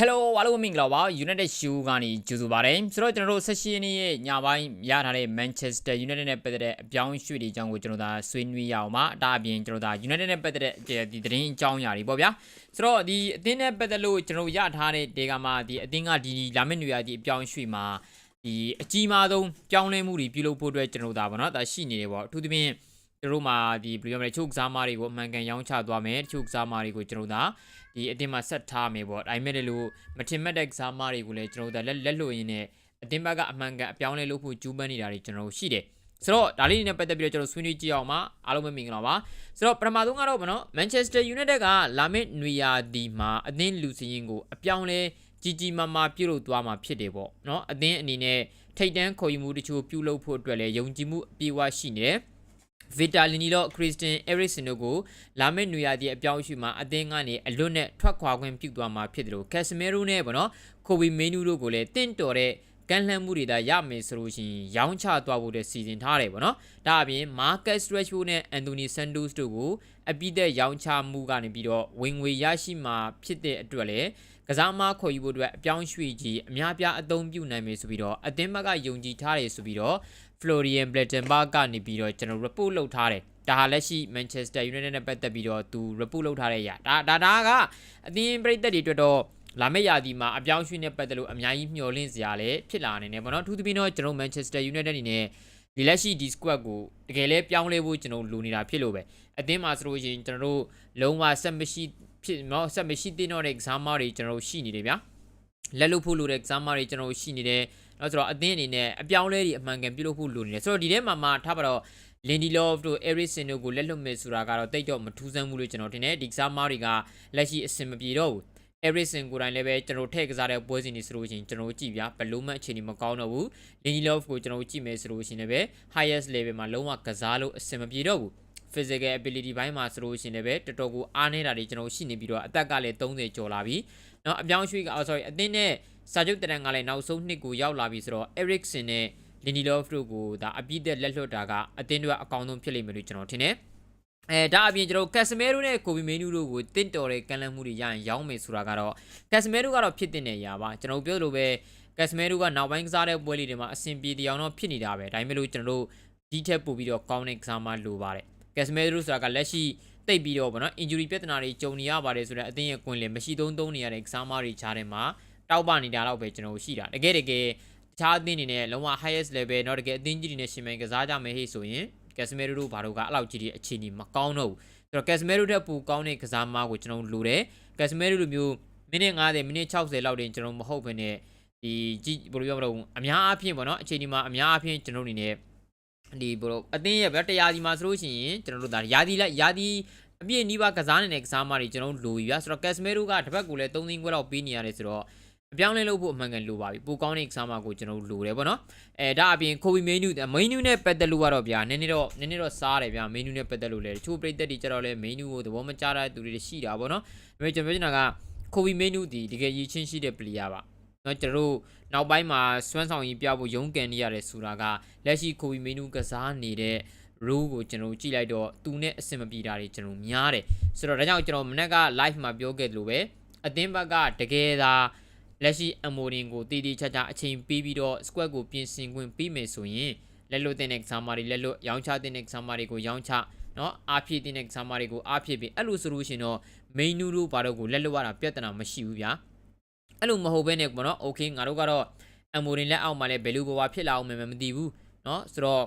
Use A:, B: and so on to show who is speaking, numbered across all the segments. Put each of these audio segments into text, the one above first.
A: Hello အားလုံးမင်္ဂလာပါ United Shoe ကနေကြိုဆိုပါရစေဆိုတော့ကျွန်တော်တို့ဆက်ရှင်နေ့ရဲ့ညပိုင်းရထားတဲ့ Manchester United နဲ့ပတ်သက်တဲ့အပြောင်းအရွှေ့တွေအကြောင်းကိုကျွန်တော်ဒါဆွေးနွေးရအောင်ပါအတားအပြင်ကျွန်တော်ဒါ United နဲ့ပတ်သက်တဲ့ဒီသတင်းအကြောင်းအရာတွေပေါ့ဗျာဆိုတော့ဒီအသင်းနဲ့ပတ်သက်လို့ကျွန်တော်ရထားတဲ့ဒေကမှာဒီအသင်းကဒီလာမယ့်နေရာဒီအပြောင်းအရွှေ့မှာဒီအကြီးမားဆုံးပြောင်းလဲမှုတွေပြုလုပ်ဖို့အတွက်ကျွန်တော်ဒါပေါ့နော်ဒါရှိနေတယ်ပေါ့အထူးသဖြင့် ကျွန်တော်တို့မှာဒီဘယ်လိုပြောမလဲချုပ်ကစားမားတွေကိုအမှန်ကန်ရောင်းချသွားမယ်ချုပ်ကစားမားတွေကိုကျွန်တော်ဒါဒီအတင်းမှာဆက်ထားမယ်ပေါ့ဒါပေမဲ့လည်းလို့မထင်မှတ်တဲ့ကစားမားတွေကိုလည်းကျွန်တော်တို့လက်လက်လို့ရင်းနဲ့အတင်းဘက်ကအမှန်ကန်အပြောင်းလဲလုပ်ဖို့ကြိုးပမ်းနေတာတွေကျွန်တော်တို့ရှိတယ်ဆိုတော့ဒါလေးတွေနဲ့ပတ်သက်ပြီးတော့ကျွန်တော်ဆွေးနွေးကြည့်အောင်ပါအားလုံးပဲမင်္ဂလာပါဆိုတော့ပထမဆုံးကတော့ဗောနော် Manchester United ကလာမယ့်နွေရာသီမှာအသင်းလူစရင်ကိုအပြောင်းလဲကြီးကြီးမားမားပြုလုပ်သွားမှာဖြစ်တယ်ပေါ့နော်အသင်းအနေနဲ့ထိတ်တန်းခေါ်ယူမှုတချို့ပြုလုပ်ဖို့အတွက်လည်းယုံကြည်မှုအပြည့်အဝရှိနေတယ် ဗီတာလီနီလော့ခရစ်စတင်အဲရစ်စင်တို့ကိုလာမယ့်နွေရာသီအပြောင်းအရွှေ့မှာအသင်းကနေအလွတ်နဲ့ထွက်ခွာခွင့်ပြုသွားမှာဖြစ်တယ်လို့ကက်စမီရိုနဲ့ဗောနော်ကိုဗီမေနူတို့ကိုလည်းတင့်တော်တဲ့ကန့်လှမ်းမှုတွေဒါရမယ်ဆိုလို့ရှိရင်ရောင်းချသွားဖို့တဲ့စီစဉ်ထားတယ်ဗောနော်ဒါအပြင် Marcus Rashford နဲ့ Anthony Santos တို့ကိုအပိသက်ရောင်းချမှုကနေပြီးတော့ဝင်ငွေရရှိမှာဖြစ်တဲ့အတွက်လည်းကစားမခေါ်ယူဖို့အတွက်အပြောင်းရွှေ့ကြီးအများပြားအသုံးပြုနိုင်မယ်ဆိုပြီးတော့အသင်းဘက်ကယုံကြည်ထားတယ်ဆိုပြီးတော့ Florian Plettenberg ကနေပြီးတော့ကျွန်တော် report လုပ်ထားတယ်ဒါဟာလက်ရှိ Manchester United နဲ့ပတ်သက်ပြီးတော့သူ report လုပ်ထားတဲ့အရာဒါဒါဒါကအသင်းပရိသတ်တွေအတွက်တော့လာမယ့်ရာသီမှာအပြောင်းအရွှေ့နဲ့ပတ်သက်လို့အများကြီးမျှော်လင့်စရာလည်းဖြစ်လာနိုင်တယ်ပေါ့နော်ထူးသဖြင့်တော့ကျွန်တော် Manchester United အနေနဲ့ဒီလက်ရှိဒီ squad ကိုတကယ်လဲပြောင်းလဲဖို့ကျွန်တော်လိုနေတာဖြစ်လို့ပဲအသင်းမှာဆိုလို့ရှိရင်ကျွန်တော်တို့လုံးဝဆက်မရှိဖြစ်မဆက်မရှိတင်တော့တဲ့ exam တွေကျွန်တော်တို့ရှိနေတယ်ဗျာလက်လို့ဖို့လိုတဲ့ exam တွေကျွန်တော်တို့ရှိနေတယ် အဲ့ဆိုတော့အသင်းအနေနဲ့အပြောင်းလဲတွေအမှန်ကန်ပြုလုပ်ဖို့လိုနေတယ်ဆိုတော့ဒီထဲမှာမှထားပါတော့ Lindy Love တို့ Eriksen တို့ကိုလက်လွတ်မယ်ဆိုတာကတော့တိတ်တော့မထူးဆန်းဘူးလို့ကျွန်တော်ထင်တယ်ဒီကစားမားတွေကလက်ရှိအဆင်မပြေတော့ဘူး Eriksen ကိုယ်တိုင်လည်းပဲကျွန်တော်ထည့်ကစားတဲ့ပွဲစဉ်တွေဆိုလို့ရှိရင်ကျွန်တော်ကြည့်ပြဘလို့မှအခြေအနေမကောင်းတော့ဘူး Lindy Love ကိုကျွန်တော်ကြည့်မယ်ဆိုလို့ရှိရင်လည်းပဲ highest level မှာလုံးဝကစားလို့အဆင်မပြေတော့ဘူး physical ability ဘိုင်းမှာဆိုလို့ရှိရင်လည်းပဲတော်တော်ကိုအားနေတာတွေကျွန်တော်ရှိနေပြီးတော့အသက်ကလည်း30ကျော်လာပြီเนาะအပြောင်းရွှေ့က sorry အသင်းနဲ့ စာချုပ်တရံကလည်းနောက်ဆုံးနှစ်ကိုရောက်လာပြီဆိုတော့ Eriksen နဲ့ Lindelof တို့ကိုဒါအပြည့်သက်လက်လွတ်တာကအသင်းတွေအကောင်းဆုံးဖြစ်လိမ့်မယ်လို့ကျွန်တော်ထင်တယ်အဲဒါအပြင်ကျွန်တော်ကက်စမဲရိုနဲ့ကိုဗီမေနူတို့ကိုတင့်တော်တဲ့ကန်လန့်မှုတွေရရင်ရောင်းမယ်ဆိုတာကတော့ကက်စမဲရိုကတော့ဖြစ်တဲ့နေရာပါကျွန်တော်ပြောလို့ပဲကက်စမဲရိုကနောက်ပိုင်းကစားတဲ့ပွဲလေးတွေမှာအဆင်ပြေတရားတော့ဖြစ်နေတာပဲဒါပေမဲ့လို့ကျွန်တော်တို့ဒီထက်ပိုပြီးတော့ကောင်းတဲ့ကစားမှလိုပါတယ်ကက်စမဲရိုဆိုတာကလက်ရှိတိတ်ပြီးတော့ဗောနော် injury ပြဿနာတွေကြုံနေရပါတယ်ဆိုတော့အသင်းရဲ့ကွင်းလင်မရှိသုံးသုံးနေရတဲ့ကစားမတွေချားတယ်မှာ တောက်ပနေတာတော့ပဲကျွန်တော်ရှိတာတကယ်တကယ်တခြားအသင်းတွေနဲ့လုံးဝ highest level တော့တကယ်အသင်းကြီးတွေနဲ့ရှင်မိုင်ကစားကြမယ်ဟေ့ဆိုရင်ကက်စမဲရိုတို့ဘာတို့ကအဲ့လောက်ကြီးဒီအခြေအနေမကောင်းတော့ဘူးဆိုတော့ကက်စမဲရိုတဲ့ပူကောင်းတဲ့ကစားမကိုကျွန်တော်လိုတယ်ကက်စမဲရိုလိုမျိုးမိနစ်90မိနစ်60လောက်တင်ကျွန်တော်မဟုတ်ဘဲနဲ့ဒီကြည့်ဘယ်လိုပြောမလို့အများအားဖြင့်ပေါ့နော်အချိန်ဒီမှာအများအားဖြင့်ကျွန်တော်အနေနဲ့ဒီဘယ်လိုအသင်းရဲ့ဗျတရားစီမှာဆိုလို့ရှိရင်ကျွန်တော်တို့ဒါရာသီလိုက်ရာသီအပြည့်နီးပါးကစားနေတဲ့ကစားမတွေကျွန်တော်လိုယူရဆိုတော့ကက်စမဲရိုကတစ်ပတ်ကိုလည်း3သိန်းခွဲလောက်ပေးနေရတယ်ဆိုတော့ အပြောင်းလဲလုပ်ဖို့အမှန်ကန်လိုပါပြီပိုကောင်းတဲ့ exam ကိုကျွန်တော်လိုတယ်ပေါ့နော်အဲဒါအပြင်ကိုဗီမေနူမေနူနဲ့ပတ်သက်လို့ကတော့ဗျာနည်းနည်းတော့နည်းနည်းတော့စားတယ်ဗျာမေနူနဲ့ပတ်သက်လို့လည်းတချို့ပြည်သက်တွေကြတော့လဲမေနူကိုသဘောမကျတဲ့သူတွေရှိတာပေါ့နော်ဒါပေမဲ့ကျွန်တော်ပြောချင်တာကကိုဗီမေနူဒီတကယ်ရည်ချင်းရှိတဲ့ player ပါနော်ကျွန်တော်တို့နောက်ပိုင်းမှာစွမ်းဆောင်ရည်ပြဖို့ရုန်းကန်နေရတယ်ဆိုတာကလက်ရှိကိုဗီမေနူကစားနေတဲ့ rule ကိုကျွန်တော်ကြည့်လိုက်တော့သူနဲ့အဆင်မပြေတာတွေကျွန်တော်များတယ်ဆိုတော့ဒါကြောင့်ကျွန်တော်မနေ့က live မှာပြောခဲ့သလိုပဲအသင်းဘက်ကတကယ်သာ လက်ရှိ MODIN ကိုတည်တည်ချာချာအချိန်ပေးပြီးတော့ square ကိုပြင်ဆင်ခွင့်ပေးမယ်ဆိုရင်လက်လွတ်တဲ့ကစားမတွေလက်လွတ်ရောင်းချတဲ့ကစားမတွေကိုရောင်းချနော်အားဖြည့်တဲ့ကစားမတွေကိုအားဖြည့်ပြီးအဲ့လိုဆိုလို့ရှင်တော့ main နူတို့ဘာတို့ကိုလက်လွတ်ရတာပြဿနာမရှိဘူးဗျာအဲ့လိုမဟုတ်ဘဲနဲ့ပေါ့နော် okay ငါတို့ကတော့ MODIN လက်အောက်မှာလည်းဘယ်လိုဘဝဖြစ်လာအောင်မမသိဘူးနော်ဆိုတော့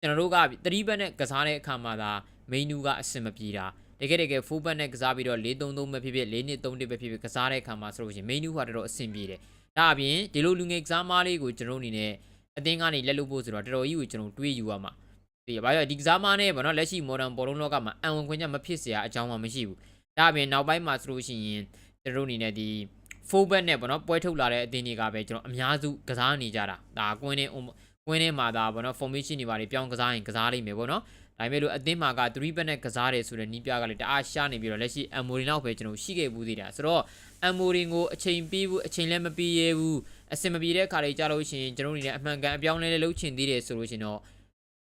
A: ကျွန်တော်တို့က3ဘက်နဲ့ကစားတဲ့အခါမှာဒါ main နူကအဆင်မပြေတာ တကယ်တကယ် full back နဲ့ကစားပြီးတော့4-3-3ပဲဖြစ်ဖြစ်4-2-3-1ပဲဖြစ်ဖြစ်ကစားတဲ့အခါမှာဆိုလို့ရှိရင် main ဟာတော်တော်အဆင်ပြေတယ်။ဒါအပြင်ဒီလိုလူငယ်ကစားမားလေးကိုကျွန်တော်အနေနဲ့အသင်းကနေလက်လို့ဖို့ဆိုတော့တော်တော်ကြီးကိုကျွန်တော်တွေးယူရမှာ။ဒီဘာလို့ဒီကစားမားနဲ့ဗောနော်လက်ရှိ modern ဘောလုံးလောကမှာအံဝင်ခွင့်ချက်မဖြစ်เสียအကြောင်းမှမရှိဘူး။ဒါအပြင်နောက်ပိုင်းမှာဆိုလို့ရှိရင်ကျွန်တော်အနေနဲ့ဒီ full back နဲ့ဗောနော်ပွဲထုတ်လာတဲ့အသင်းတွေကပဲကျွန်တော်အများစုကစားနေကြတာ။ဒါကွင်းနဲ့ကွင်းထဲမှာဒါဗောနော် formation တွေပါတွေပြောင်းကစားရင်ကစားလိမ့်မယ်ဗောနော်။ ဒါပေမဲ့လို့အသင်းမှာက3ဘက်နဲ့ကစားတယ်ဆိုတဲ့နီးပြကလည်းတအားရှားနေပြီးတော့လက်ရှိအမ်မိုရင်လောက်ပဲကျွန်တော်ရှိခဲ့ဘူးသေးတာဆိုတော့အမ်မိုရင်ကိုအချိန်ပေးဘူးအချိန်လည်းမပေးရဘူးအစင်မပြေတဲ့ခါတွေကြာလို့ရှိရင်ကျွန်တော်အနေနဲ့အမှန်ကန်အပြောင်းလဲလဲလုပ်ချင်သေးတယ်ဆိုလို့ရှိရင်တော့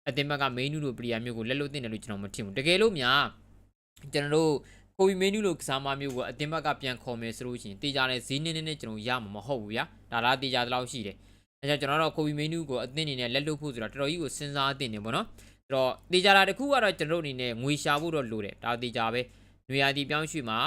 A: အသင်းဘက်က main နူလိုပလီယာမျိုးကိုလက်လို့တင်တယ်လို့ကျွန်တော်မထင်ဘူးတကယ်လို့များကျွန်တော်တို့ကိုဘီမင်းနူးလိုကစားမမျိုးကိုအတင်းဘက်ကပြန်ခေါ်မယ်ဆိုလို့ရှိရင်တေချာတဲ့ဈေးနည်းနည်းနဲ့ကျွန်တော်ရမှာမဟုတ်ဘူးဗျာဒါလားတေချာတလောက်ရှိတယ်အဲကြောင့်ကျွန်တော်တို့ကိုဘီမင်းနူးကိုအသင်းအနေနဲ့လက်လွတ်ဖို့ဆိုတာတော်တော်ကြီးကိုစဉ်းစားအသင့်နေပေါ့နော် အဲ့တော့တေချာတာတစ်ခုကတော့ကျွန်တော်တို့အနေနဲ့ငွေရှာဖို့တော့လိုတယ်ဒါတေချာပဲနွေရာသီပြောင်းရွှေ့မှာ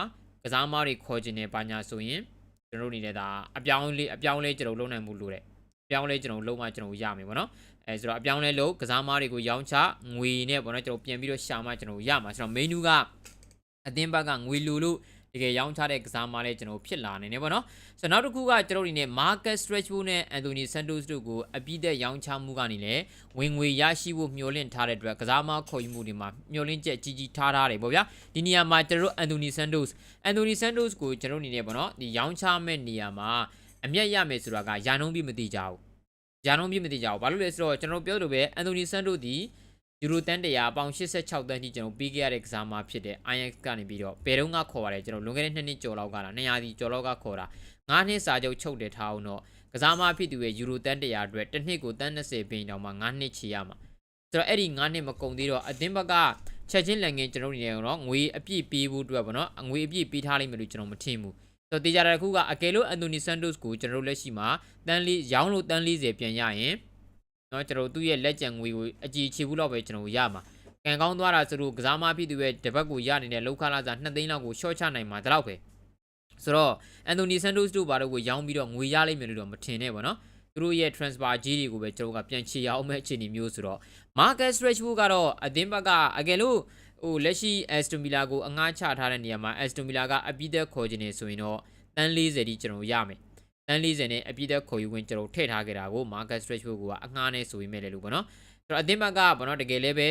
A: ကစားမတွေခေါ်ခြင်းနဲ့ပါညာဆိုရင်ကျွန်တော်တို့အနေနဲ့ဒါအပြောင်းလေးအပြောင်းလေးကျွန်တော်လုံးနိုင်မှုလိုတယ်အပြောင်းလေးကျွန်တော်လုံးမှကျွန်တော်ရမယ်ပေါ့နော်အဲဆိုတော့အပြောင်းလဲလို့ကစားမားတွေကိုရောင်းချငွေနဲ့ပေါ့နော်ကျွန်တော်ပြန်ပြီးတော့ရှာမှကျွန်တော်ရမှာဆိုတော့ menu ကအတင်းဘက်ကငွေလူလို့ တကယ်ရောင်းချတဲ့ကစားမားလေးကျွန်တော်ဖြစ်လာနေနေပေါ့နော်ဆိုတော့နောက်တစ်ခုကကျွန်တော်ဒီနေ့ Marcus Rashford နဲ့ Anthony Santos တို့ကိုအပြည့်သက်ရောင်းချမှုကနေလည်းဝင်ငွေရရှိဖို့မျှော်လင့်ထားတဲ့အတွက်ကစားမားခေါ်ယူမှုတွေမှာမျှော်လင့်ချက်ကြီးကြီးထားထားတယ်ပေါ့ဗျာဒီနေရာမှာကျွန်တော်တို့ Anthony Santos Anthony Santos ကိုကျွန်တော်အနေနဲ့ပေါ့နော်ဒီရောင်းချမဲ့နေရာမှာအမျက်ရမယ်ဆိုတာကယာနှုံးပြမသိကြဘူးဂျာနုံးပြမသိကြဘူးဘာလို့လဲဆိုတော့ကျွန်တော်ပြောလို့ပဲအန်တိုနီဆန်တို့ဒီ ယူရိုတန်100ပေါင်86တန်းထိကျွန်တော်ပြီးခဲ့ရတဲ့ကစားမှာဖြစ်တဲ့ Ajax ကနေပြီးတော့ဘယ်တော့ကခေါ်ပါတယ်ကျွန်တော်လွန်ခဲ့တဲ့2နှစ်ကျော်လောက်ကလား200စီကျော်လောက်ကခေါ်တာ9နှစ်စာချုပ်ချုပ်တယ်ထားအောင်တော့ကစားမဖြစ်သူရဲ့ယူရိုတန်100အတွက်တစ်နှစ်ကိုတန်း20ဘင်းတောင်မှ9နှစ်ချီရမှာဆိုတော့အဲ့ဒီ9နှစ်မကုန်သေးတော့အသင်းဘက်ကချက်ချင်းလက်ငင်းကျွန်တော်နေရတော့ငွေအပြည့်ပေးဖို့အတွက်ပေါ့နော်ငွေအပြည့်ပေးထားလိမ့်မယ်လို့ကျွန်တော်မထင်ဘူးဆိုတော့တေချာတဲ့တစ်ခုကအကယ်လို့အန်တိုနီဆန်တိုစ်ကိုကျွန်တော်တို့လက်ရှိမှာတန်းလေးရောင်းလို့တန်း40ပြန်ရရင် เนาะကျွန်တော်သူ့ရဲ့လက်ကျန်ငွေကိုအကြည့်ချေဘူးလောက်ပဲကျွန်တော်ရမှာကံကောင်းသွားတာဆိုလို့ကစားမဖြစ်သူရဲ့တပတ်ကိုရနေတဲ့လောက်ခလာစား2သိန်းလောက်ကို short ချနိုင်မှာဒါတော့ပဲဆိုတော့အန်တိုနီဆန်တိုစ်တို့ဘာလို့ကိုရောင်းပြီးတော့ငွေရလိမ့်မယ်လို့တော့မထင်နဲ့ပေါ့နော်သူတို့ရဲ့ transfer ကြီးတွေကိုပဲကျွန်တော်ကပြန်ချေရအောင်မဲ့အခြေအနေမျိုးဆိုတော့ Marcus Rashford ကတော့အသင်းဘက်ကအကယ်လို့ဟိုလက်ရှိ Aston Villa ကိုအငှားချထားတဲ့နေရာမှာ Aston Villa ကအပြည့်သက်ခေါ်ခြင်းနေဆိုရင်တော့တန်း40တိကျွန်တော်ရမယ် တန်း40နဲ့အပြည့်သက်ခေါ်ယူဝင်ကျွန်တော်ထည့်ထားခဲ့တာကို Marcus Rashford ကအငှားနဲ့ဆိုပြီးမဲ့လေလို့ပေါ့နော်အဲ့တော့အသင်းဘက်ကပေါ့နော်တကယ်လည်းပဲ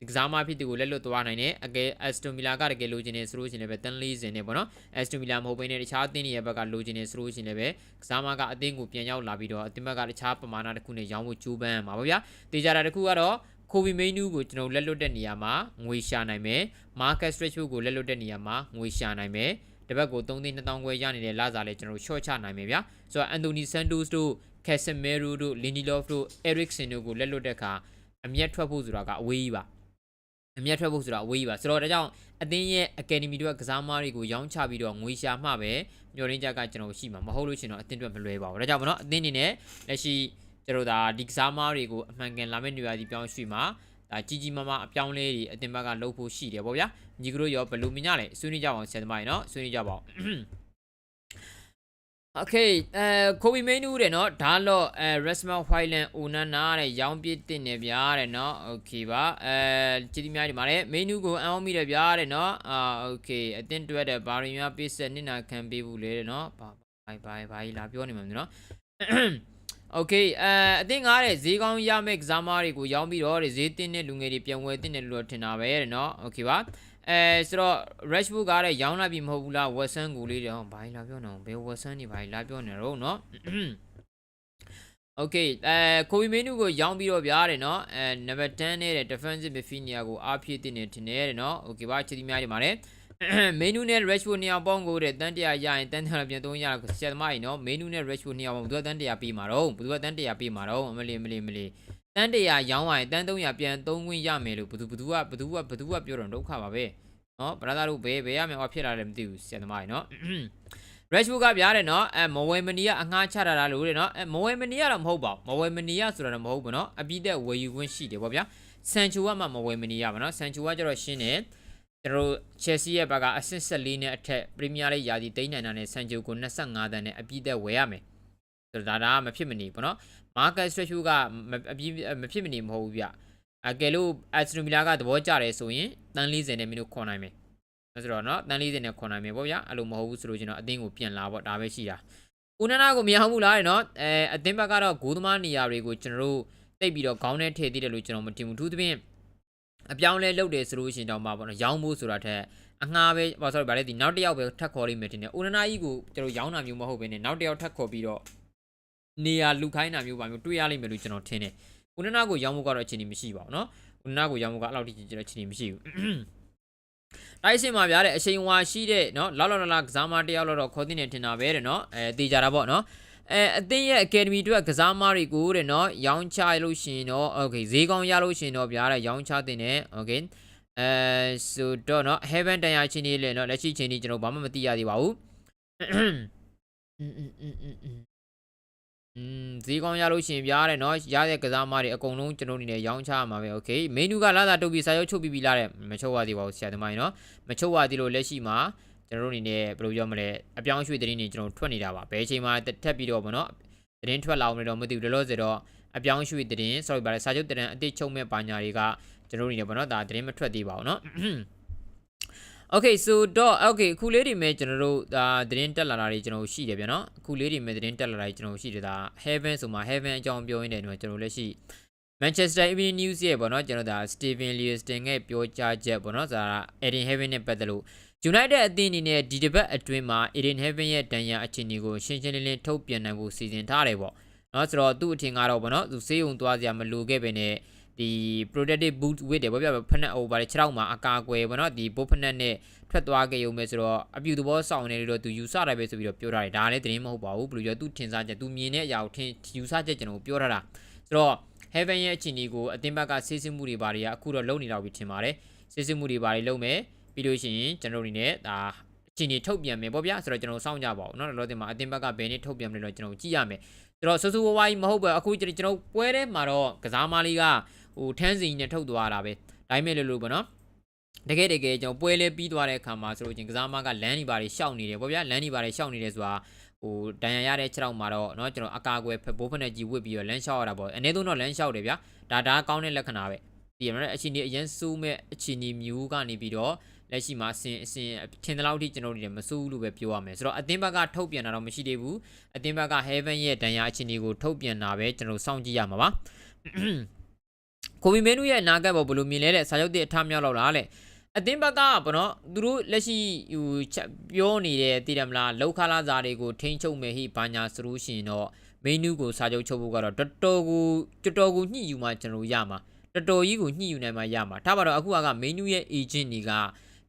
A: ဒီကစားမဖြစ်သူကိုလက်လွတ်သွားနိုင်တယ်အကယ် Aston Villa ကတကယ်လိုချင်နေဆိုလို့ရှိရင်လည်းပဲတန်း40နဲ့ပေါ့နော် Aston Villa မဟုတ်ဘဲနဲ့တခြားအသင်းတွေရဲ့ဘက်ကလိုချင်နေဆိုလို့ရှိရင်လည်းပဲကစားမကအသင်းကိုပြန်ရောက်လာပြီးတော့အသင်းဘက်ကတခြားပမာဏတစ်ခုနဲ့ရောင်းဖို့ကြိုးပမ်းမှာပါဗျာတေချာတာတစ်ခုကတော့ခိုဘီမိန်နူးကိုကျွန်တော်လက်လွတ်တဲ့နေရာမှာငွေရှာနိုင်မယ်မာကတ်စထရက်ချိုကိုလက်လွတ်တဲ့နေရာမှာငွေရှာနိုင်မယ် တပတ်ကို3သိန်း2000ခွဲရနေတဲ့လစာလည်းကျွန်တော် short ချနိုင်မယ်ဗျာဆိုတော့အန်တိုနီဆန်တိုစ်တို့ကက်ဆမီရိုတို့လင်နီလော့ဖ်တို့အဲရစ်ဆင်တို့ကိုလက်လွတ်တဲ့အခါအမျက်ထွက်ဖို့ဆိုတာကအဝေးကြီးပါအမျက်ထွက်ဖို့ဆိုတာအဝေးကြီးပါဆိုတော့ဒါကြောင့်အသင်းရဲ့ academy တွေကကစားမတွေကိုရောင်းချပြီးတော့ငွေရှာမှပဲမျှော်လင့်ချက်ကကျွန်တော်ရှိမှာမဟုတ်လို့ရှင်တော့အသင်းတွေမလွယ်ပါဘူးဒါကြောင့်မနော်အသင်းအနေနဲ့လက်ရှိကျွန်တော်ဒါဒီကစားမတွေကိုအမှန်ကန်လာမယ့်နေရာဒီပြောင်းရွှေ့မှာ ဒါကြီးကြီးမားမားအပြောင်းလဲတွေအတင်ဘက်ကလှုပ်ဖို့ရှိတယ်ပေါ့ဗျာညီကတို့ရောဘယ်လိုမြင်ကြလဲဆွေးနွေးကြပါအောင်ဆရာသမားရေနော်ဆွေးနွေးကြပါအောင် Okay အဲကိုဘီမင်းနူးတဲ့နော်ဒါတော့အဲ Resma Highland Onana တဲ့ရောင်းပစ်တင်နေဗျာတဲ့နော် Okay ပါအဲကြည်ဒီများဒီမှာလည်းမင်းနူးကိုအအောင်မိတယ်ဗျာတဲ့နော်အာ Okay အတင်းတွဲတဲ့ဘာရင်များပိတ်ဆက်နစ်နာခံပေးဘူးလေတဲ့နော်ဘာဘာဘာဘာကြီးလာပြောနေမှာမ နော် Okay အဲအတင်းငားတဲ့ဈေးကောင်းရမယ့်ကစားမားတွေကိုရောင်းပြီးတော့တဲ့ဈေးတင်းတဲ့လူငယ်တွေပြန်ဝယ်တင်တယ်လို့ထင်တာပဲတဲ့နော် Okay ပါအဲဆိုတော့ Rashford ကလည်းရောင်းလိုက်ပြီမဟုတ်ဘူးလား Watson ကိုလေးတွေဟောဘာလာပြောနေအောင်ဘယ် Watson နေဘာလာပြောနေတော့เนาะ Okay အဲကိုဘီမင်းနူကိုရောင်းပြီးတော့ဗျာတဲ့เนาะအဲ number 10နဲ့တဲ့ defensive midfielder ကိုအားဖြည့်တင်နေတင်နေတဲ့เนาะ Okay ပါချစ်သီးများဒီမှာလည်း မင်းနူးနဲ့ Rashford နှစ်ယောက်ပေါင်းကိုတဲ့တန်းတရာရရင်တန်းတရာပြန်သုံးရဆရာသမားကြီးနော်မင်းနူးနဲ့ Rashford နှစ်ယောက်ပေါင်းဘယ်သူကတန်းတရာပေးမှာတော့ဘယ်သူကတန်းတရာပေးမှာတော့အမလီမလီမလီတန်းတရာရောင်းရရင်တန်း300ပြန်သုံးခွင့်ရမယ်လို့ဘယ်သူဘယ်သူကဘယ်သူကဘယ်သူကပြောတော့ဒုက္ခပါပဲနော်ဘရာသာတို့ဘယ်ဘယ်ရမယ်ဟောဖြစ်လာတယ်မသိဘူးဆရာသမားကြီးနော် Rashford ကပြားတယ်နော်အဲမဝဲမနီကအငှားချတာလားလို့တဲ့နော်အဲမဝဲမနီကတော့မဟုတ်ပါဘူးမဝဲမနီကဆိုတာတော့မဟုတ်ဘူးနော်အပြီးသက်ဝယ်ယူခွင့်ရှိတယ်ဗောဗျာဆန်ချိုကမှမဝဲမနီရပါနော်ဆန်ချိုကကျတော့ရှင်းတယ် ကျွန်တော်တို့ Chelsea ရဲ့ဘက်ကအဆင့်14နဲ့အထက် Premier League ရာသီသိမ်းနိုင်တာနဲ့ Sancho ကို25တန်းနဲ့အပြည့်သက်ဝယ်ရမယ်။ဆိုတော့ဒါဒါမဖြစ်မနေပေါ့နော်။ Marcus Rashford ကအပြည့်မဖြစ်မနေမဟုတ်ဘူးဗျ။အကယ်လို့ Aston Villa ကသဘောကျတယ်ဆိုရင်တန်း40နဲ့မင်းတို့ခေါ်နိုင်မယ်။ဆိုတော့နော်တန်း40နဲ့ခေါ်နိုင်မယ်ပေါ့ဗျာ။အဲ့လိုမဟုတ်ဘူးဆိုလို့ကျွန်တော်အသင်းကိုပြန်လာပေါ့ဒါပဲရှိတာ။ဦးနနာကိုမရဘူးလားနော်။အဲအသင်းဘက်ကတော့ဂိုးသမားနေရာတွေကိုကျွန်တော်တို့တိတ်ပြီးတော့ခေါင်းထဲထည့်သေးတယ်လို့ကျွန်တော်မတင်ဘူး။သူသဖြင့် အပြောင်းလဲလုပ်တယ်ဆိုလို့ရှိရင်တော့မှာပေါ့နော်ရောင်းဖို့ဆိုတာထက်အငှားပဲဟော sorry ဗါလဲဒီနောက်တစ်ယောက်ပဲထပ်ခေါ်လိမ့်မယ်တင်တယ်ဦးနနာကြီးကိုကျွန်တော်ရောင်းတာမျိုးမဟုတ်ဘဲနဲ့နောက်တစ်ယောက်ထပ်ခေါ်ပြီးတော့နေရာလူခိုင်းတာမျိုးပါမျိုးတွေ့ရလိမ့်မယ်လို့ကျွန်တော်ထင်တယ်ဦးနနာကိုရောင်းဖို့ကတော့အချိန်ကြီးမရှိပါဘူးနော်ဦးနနာကိုရောင်းဖို့ကအဲ့လောက်ထိကျွန်တော်အချိန်ကြီးမရှိဘူးတိုက်စင်မှာဗျာတဲ့အချိန်ဝါရှိတဲ့နော်လောက်လောက်လာကစားမတယောက်လောက်တော့ခေါ်တင်နေတင်တာပဲတဲ့နော်အဲတေချာတာပေါ့နော် အဲအသင်းရဲ့ academy အတွက်ကစားမတွေကိုတဲ့เนาะရောင်းချလို့ရှင်တော့ okay ဈေးကောင်းရလို့ရှင်တော့ဗျာတဲ့ရောင်းချတင်တယ် okay အဲဆိုတော့เนาะ heaven တန်ရာချင်းကြီးလေเนาะလက်ရှိချင်းကြီးကျွန်တော်ဘာမှမသိရသေးပါဘူးอืมอืมอืมอืมอืมอืมဈေးကောင်းရလို့ရှရင်ပြားတယ်เนาะရတဲ့ကစားမတွေအကုန်လုံးကျွန်တော်အနေနဲ့ရောင်းချရမှာပဲโอเคမင်းနူကလာတာတုတ်ပြီးစာရုပ်ချုပ်ပြီးပြီလားတဲ့မချုပ်ရသေးပါဘူးဆရာသမားကြီးเนาะမချုပ်ရသေးလို့လက်ရှိမှာ ကျွန်တော်တို့အနေနဲ့ဘယ်လိုပြောမလဲအပြောင်းအရွှေ့သတင်းတွေကျွန်တော်ထွက်နေတာပါဘယ်အချိန်မှာထပ်ပြီးတော့ဗောနော်သတင်းထွက်လာအောင်လည်းတော့မသိဘူးလောလောဆယ်တော့အပြောင်းအရွှေ့သတင်း sorry ပါလေစာချုပ်သတင်းအတိတ်ချုပ်မဲ့ပါညာတွေကကျွန်တော်တို့အနေနဲ့ဗောနော်ဒါသတင်းမထွက်သေးပါဘူးเนาะ Okay so dot okay အခုလေးတွေမဲ့ကျွန်တော်တို့ဒါသတင်းတက်လာတာတွေကျွန်တော်ရှိတယ်ဗျာနော်အခုလေးတွေမဲ့သတင်းတက်လာတာတွေကျွန်တော်ရှိတယ်ဒါ Heaven ဆိုမှာ Heaven အကြောင်းပြောရင်းတယ်နော်ကျွန်တော်လက်ရှိ Manchester Evening News ရဲ့ပေါ့နော်ကျွန်တော်ဒါ Steven Lewiston ရဲ့ပြောကြားချက်ပေါ့နော်ဒါ Eden Heaven နဲ့ပတ်သက်လို့ United အသင်းအနေနဲ့ဒီတစ်ပတ်အတွင်းမှာ Eden Heaven ရဲ့ဒဏ်ရာအခြေအနေကိုရှင်းရှင်းလင်းလင်းထုတ်ပြန်နိုင်ဖို့စီစဉ်ထားတယ်ပေါ့နော်ဆိုတော့သူ့အထင်ကတော့ပေါ့နော်သူစေးုံသွားစရာမလိုခဲ့ပဲနဲ့ဒီ protective boot with တယ်ဗောပြဖက်နက် over ခြေထောက်မှာအကာအကွယ်ဗောနော်ဒီ boot ဖက်နက်နဲ့ထွက်သွားခဲ့ရုံပဲဆိုတော့အပြူသဘောဆောင်နေလို့သူယူဆတယ်ပဲဆိုပြီးတော့ပြောထားတယ်ဒါလည်းသတင်းမဟုတ်ပါဘူးဘယ်လိုပြောသူထင်စားချက်သူမြင်တဲ့အရာကိုထင်ယူဆချက်ကျွန်တော်ပြောထားတာဆိုတော့ heaven ရဲ့အခြေအနေကိုအသင်းဘက်ကဆေးစစ်မှုတွေဘာတွေကအခုတော့လုံနေတော့ပြီထင်ပါတယ်ဆေးစစ်မှုတွေဘာတွေလုံမယ် ပြီးလို့ရှိရင်ကျွန်တော်တို့အနေနဲ့ဒါအခြေအနေထုတ်ပြန်မယ်ပေါ့ဗျာဆိုတော့ကျွန်တော်စောင့်ကြပါဦးเนาะလောလောဆယ်မှာအသင်းဘက်ကဘယ်နေ့ထုတ်ပြန်မလဲတော့ကျွန်တော်ကြည့်ရမယ်ဆိုတော့ဆူဆူဝဝါကြီးမဟုတ်ပဲအခုကျွန်တော်ပွဲထဲမှာတော့ကစားမလေးကဟိုထန်းစီနဲ့ထုတ်သွားတာပဲဒါပေမဲ့လို့လို့ပေါ့နော်တကယ်တကယ်ကျွန်တော်ပွဲလဲပြီးသွားတဲ့အခါမှာဆိုလို့ချင်းကစားမကလမ်းနေပါတွေရှောက်နေတယ်ပေါ့ဗျာလမ်းနေပါတွေရှောက်နေတယ်ဆိုတာဟိုဒဏ်ရာရတဲ့ခြေထောက်မှာတော့เนาะကျွန်တော်အကာအကွယ်ဘိုးဖက်နဲ့ကြီးဝစ်ပြီးတော့လမ်းလျှောက်ရတာပေါ့အနည်းဆုံးတော့လမ်းလျှောက်တယ်ဗျာဒါဒါကောင်းတဲ့လက္ခဏာပဲဒီမှာအချင်းဒီအရင်စိုးမဲ့အချင်းဒီမျိုးကနေပြီးတော့ လက်ရှိမှာအစင်အစင်ထင်တဲ့လောက်ထိကျွန်တော်တို့တွေမစိုးဘူးလို့ပဲပြောရမယ်ဆိုတော့အသင်းဘက်ကထုတ်ပြန်တာတော့မရှိသေးဘူးအသင်းဘက်က Heaven ရဲ့ဒဏ်ရာအချင်းဒီကိုထုတ်ပြန်တာပဲကျွန်တော်စောင့်ကြည့်ရမှာပါကိုဗီမဲနူရဲ့အနာဂတ်ပေါ်ဘယ်လိုမြင်လဲတဲ့စာချုပ်တွေအထမြောက်လောက်လားလေအသင်းဘက်ကဘောနော်သူတို့လက်ရှိဟိုပြောနေတဲ့တည်တယ်မလားလောက်ခလာစားတွေကိုထိန်းချုပ်မယ်ဟိဘာညာဆိုလို့ရှိရင်တော့မင်းနူးကိုစာချုပ်ချုပ်ဖို့ကတော့တော်တော်ကိုတော်တော်ကိုညှိယူမှကျွန်တော်ရမှာတော်တော်ကြီးကိုညှိယူနိုင်မှရမှာဒါပါတော့အခုကမင်းနူးရဲ့ agent တွေက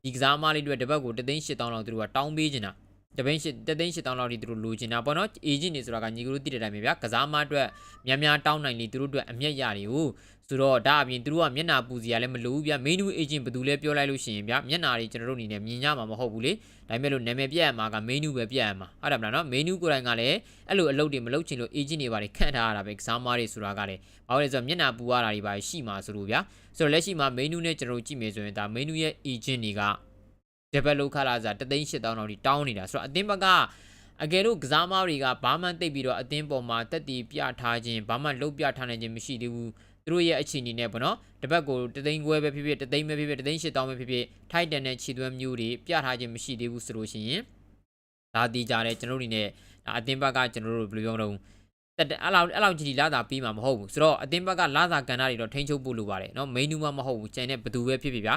A: ဒီကစားမလေးတွေတပတ်ကိုတသိန်း8000လောက်သူတို့ကတောင်းပေးနေတာ တပိန်းရှစ်တသိန်း8000လောက်ထိသူတို့လိုချင်တာပေါ့နော် agent တွေဆိုတာကညီကတို့တည်တဲ့အတိုင်းပဲဗျာကစားမအတွက်များများတောင်းနိုင်လေသူတို့အတွက်အမျက်ရတယ်ဟုတ်ဆိုတော့ဒါအပြင်သူတို့ကမျက်နာပူစီရလည်းမလိုဘူးဗျာ main agent ဘယ်သူလဲပြောလိုက်လို့ရှိရင်ဗျာမျက်နာတွေကျွန်တော်တို့အနေနဲ့မြင်ရမှာမဟုတ်ဘူးလေဒါပေမဲ့လို့နာမည်ပြတ်ရမှာက main ပဲပြတ်ရမှာဟုတ်တယ်မလားနော် main ကိုယ်တိုင်ကလည်းအဲ့လိုအလုပ်တွေမလုပ်ချင်လို့ agent တွေပါတယ်ခန့်ထားရတာပဲကစားမတွေဆိုတာကလည်းဘာလို့လဲဆိုတော့မျက်နာပူရတာတွေပါရှိမှာဆိုလို့ဗျာဆိုတော့လက်ရှိမှာ main နဲ့ကျွန်တော်တို့ကြည့်မယ်ဆိုရင်ဒါ main ရဲ့ agent တွေက develop ခလာစား38000လောက်ထိတောင်းနေတာဆိုတော့အသင်းဘက်ကအကယ်လို့ကစားမတွေကဘာမှတိတ်ပြီးတော့အသင်းပေါ်မှာတက်တီပြထားခြင်းဘာမှလုတ်ပြထားနိုင်ခြင်းမရှိသေးဘူးသူတို့ရဲ့အခြေအနေနဲ့ပေါ့နော်တစ်ပတ်ကိုတသိန်းခွဲပဲဖြစ်ဖြစ်တသိန်းပဲဖြစ်ဖြစ်တသိန်း8000ပဲဖြစ်ဖြစ်ထိုက်တန်တဲ့ခြေသွမ်းမျိုးတွေပြထားခြင်းမရှိသေးဘူးဆိုလို့ရှိရင်ဒါတည်ကြတယ်ကျွန်တော်တို့အနေနဲ့အသင်းဘက်ကကျွန်တော်တို့ဘယ်လိုပြောမလို့တက်အဲ့လောက်အဲ့လောက်ကြီးလာတာပြီးမှာမဟုတ်ဘူးဆိုတော့အသင်းဘက်ကလာစာကန်တာတွေတော့ထိန်းချုပ်ဖို့လိုပါတယ်เนาะ main နူးမမဟုတ်ဘူးကျန်တဲ့ဘသူပဲဖြစ်ဖြစ်ဗျာ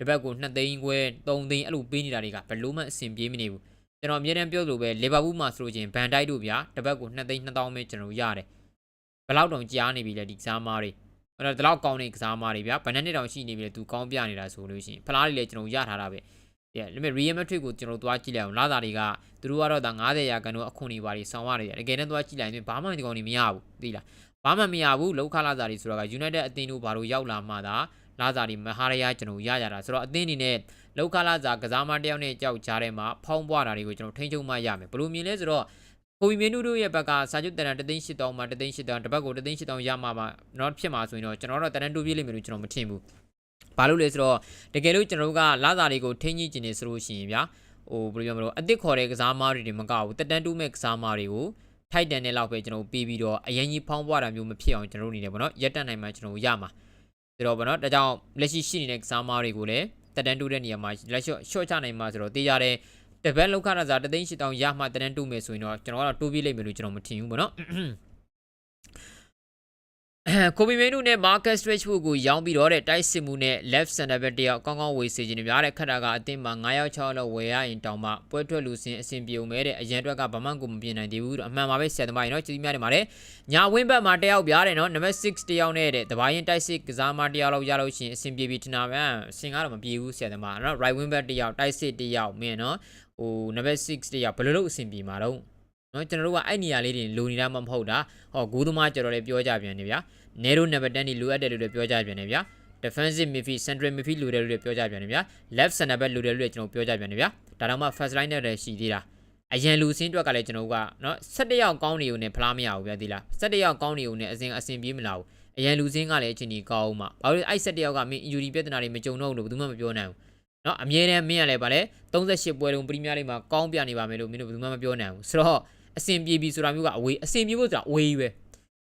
A: တပတ်ကို2သိန်းခွဲ3သိန်းအဲ့လိုပေးနေတာတွေကဘယ်လို့မှအဆင်ပြေမနေဘူးကျွန်တော်အမြဲတမ်းပြောလို့ပဲလီဗာပူးမှာဆိုလို့ချင်းဘန်တိုက်တို့ဗျာတပတ်ကို2သိန်း2000ပဲကျွန်တော်ရတယ်ဘယ်လောက်တောင်ကြားနေပြီလဲဒီကစားမားတွေအဲ့တော့ဒီလောက်ကောင်းတဲ့ကစားမားတွေဗျာဘယ်နှစ်တောင်ရှိနေပြီလဲသူကောင်းပြနေတာဆိုလို့ရှိရင်ဖလားတွေလည်းကျွန်တော်ရထားတာပဲဒီလိမစ် Real Madrid ကိုကျွန်တော်သွားကြည့်လိုက်အောင်လာတာတွေကသူတို့ကတော့ဒါ90ရာခိုင်နှုန်းအခွန်တွေပါတွေဆောင်းရတယ်တကယ်နဲ့သွားကြည့်လိုက်ရင်ဘာမှဒီကောင်တွေမရဘူးသိလားဘာမှမရဘူးလောက်ခလာစာတွေဆိုတော့က United အသင်းတို့ဘာလို့ရောက်လာမှသာ လာစာတွေမဟာရရကျွန်တော်ရကြတာဆိုတော့အသင်းအနေနဲ့လောက်ခလာစာကစားမတယောက်နဲ့ကြောက်ကြားထဲမှာဖောင်းပွားတာတွေကိုကျွန်တော်ထိန်းချုပ်မှရမယ်ဘယ်လိုမြင်လဲဆိုတော့ကိုဗီမင်းနူတို့ရဲ့ဘက်ကစာချုပ်တန်တန်3သိန်း8000မှာ3သိန်း8000တစ်ပတ်ကို3သိန်း8000ရမှာပါတော့ဖြစ်မှာဆိုရင်တော့ကျွန်တော်တို့တန်တန်တူပြေးလိမ့်မယ်လို့ကျွန်တော်မထင်ဘူးဘာလို့လဲဆိုတော့တကယ်လို့ကျွန်တော်တို့ကလာစာတွေကိုထိန်းကြီးကျင်နေဆိုလို့ရှိရင်ဗျာဟိုဘယ်လိုပြောမလို့အစ်စ်ခေါ်တဲ့ကစားမားတွေမကဘူးတက်တန်တူးမဲ့ကစားမားတွေကိုထိုက်တန်တဲ့လောက်ပဲကျွန်တော်ပြီးပြီးတော့အရင်ကြီးဖောင်းပွားတာမျိုးမဖြစ်အောင်ကျွန်တော်တို့နေတယ်ဗောနော်ရက်တက်နိုင်မှကျွန်တော်ရမှာ ဆိုတော့ဗောနော်ဒါကြောင့်လက်ရှိရှိနေတဲ့ကစားမားတွေကိုလည်းတက်တန်တူးတဲ့နေရာမှာလက်ရှော့ရှော့ချနိုင်မှာဆိုတော့တေးကြတယ်တပတ်လောက်ခတာစားတသိန်း8000ရမှတန်းတူးမယ်ဆိုရင်တော့ကျွန်တော်ကတော့တိုးပြလိုက်မယ်လို့ကျွန်တော်မထင်ဘူးဗောနော် ကိုဘီမင်းတို့နဲ့ Marcus Rashford ကိုရောင်းပြီးတော့တိုက်စစ်မှုနဲ့ left center back တယောက်ကောင်းကောင်းဝေစီခြင်းများတဲ့ခက်တာကအသင်းမှာ9ရောက်6လောက်ဝယ်ရရင်တောင်မှပွဲထွက်လူစင်အဆင်ပြေုံပဲတဲ့အရန်အတွက်ကဘာမှကိုမပြင်နိုင်သေးဘူးတော့အမှန်ပါပဲဆရာသမားရေနော်ကျေးဇူးများတင်ပါတယ်ညာဝင်းဘက်မှာတယောက်ပြားတယ်နော် number 6တယောက်နဲ့တဲ့တပိုင်းရင်တိုက်စစ်ကစားမတယောက်လောက်ရလို့ရှိရင်အဆင်ပြေပြီထင်တာပဲအဆင်ကတော့မပြေဘူးဆရာသမားနော် right wing back တယောက်တိုက်စစ်တယောက်မင်းနော်ဟို number 6တယောက်ဘယ်လိုလုပ်အဆင်ပြေမှာတော့ နော်ကျွန်တော်တို့ကအဲ့နေရာလေးတွေလိုနေတာမှမဟုတ်တာဟောဂူးသမားကြော်တော့လေပြောကြပြန်နေဗျာနေတို့နံပါတ်10ဒီလိုအပ်တယ်လို့လည်းပြောကြပြန်နေဗျာ defensive midfield central midfield လိုတယ်လို့ပြောကြပြန်တယ်ဗျာ left center back လိုတယ်လို့ကျွန်တော်ပြောကြပြန်တယ်ဗျာဒါတော့မှ first line နဲ့လည်းရှိသေးတာအရန်လူစင်းအတွက်ကလည်းကျွန်တော်တို့ကနော်17ယောက်ကောင်းနေုံနဲ့ဖလားမရဘူးဗျာဒီလား17ယောက်ကောင်းနေုံနဲ့အစဉ်အစဉ်ပြေးမလာဘူးအရန်လူစင်းကလည်းအချိန်ကြီးကောင်းအောင်မှာဘာလို့လဲအဲ့17ယောက်ကမင်း injury ပြဿနာတွေမကြုံတော့ဘူးလို့ဘယ်သူမှမပြောနိုင်ဘူးနော်အမြဲတမ်းမင်းကလည်းဗာလဲ38ပွဲလုံးပရီးမီးယားလိမှာကောင်းပြနေပါမယ်လို့မင်းတို့ဘယ်သူမှမပြောနိုင်ဘူးဆိုတော့ အစဉ်ပြေပြီဆိုတာမျိုးကအဝေးအစဉ်ပြေဖို့ဆိုတာအဝေးကြီးပဲ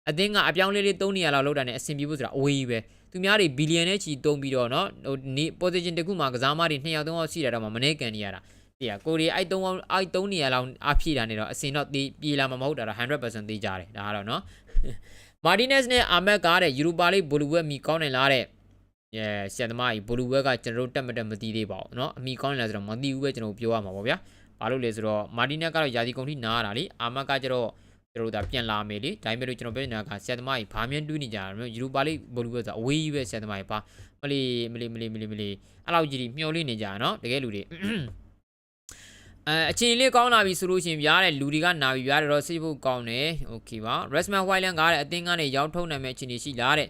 A: အသင်းကအပြောင်းလဲလေး3နေရာလောက်လောက်တာနဲ့အစဉ်ပြေဖို့ဆိုတာအဝေးကြီးပဲသူများတွေဘီလီယံနဲ့ချီတုံးပြီးတော့နော်ဟိုနေ position တစ်ခုမှာကစားမတွေ2ယောက်3ယောက်ရှိတာတော့မှမနေကန်နေရတာတရားကိုရီအဲ့3ယောက်အဲ့3နေရာလောက်အဖြည့်တာနေတော့အစဉ်တော့ပြေးလာမှာမဟုတ်တာတော့100%သိကြတယ်ဒါကတော့နော်မာတီနက်စ်နဲ့အာမက်ကားတဲ့ယူရိုပါလိဘူလူဝက်မီကောင်းနေလားတဲ့အဲဆရာသမားကြီးဘူလူဝက်ကကျွန်တော်တို့တက်မတက်မသိသေးပါဘူးเนาะအမိကောင်းနေလားဆိုတော့မသိဘူးပဲကျွန်တော်ပြောရမှာပေါ့ဗျာ ဘာလို့လဲဆိုတော့မာတီနက်ကတော့ယာဒီကုန်ထိနားရတာလေအာမက်ကကျတော့ကျွန်တော်တို့ဒါပြန်လာမယ်လေဒါပေမဲ့လို့ကျွန်တော်ပြောနေတာကဆရာသမားကြီးဘာမြင်တွေးနေကြတာလဲယူရိုပါလိဘူလူဝက်ဆိုအဝေးကြီးပဲဆရာသမားကြီးပါမလီမလီမလီမလီမလီအဲ့လောက်ကြီးမျောလေးနေကြတာเนาะတကယ်လူတွေအဲအချိန်လေးကောင်းလာပြီဆိုလို့ရှိရင်ဗျာတဲ့လူတွေကနာပြီဗျာတဲ့တော့စိတ်ဖို့ကောင်းတယ်โอเคပါ Resman Whiteland ကားတဲ့အသင်းကနေရောက်ထုံးနိုင်မဲ့အချိန်ရှိလားတဲ့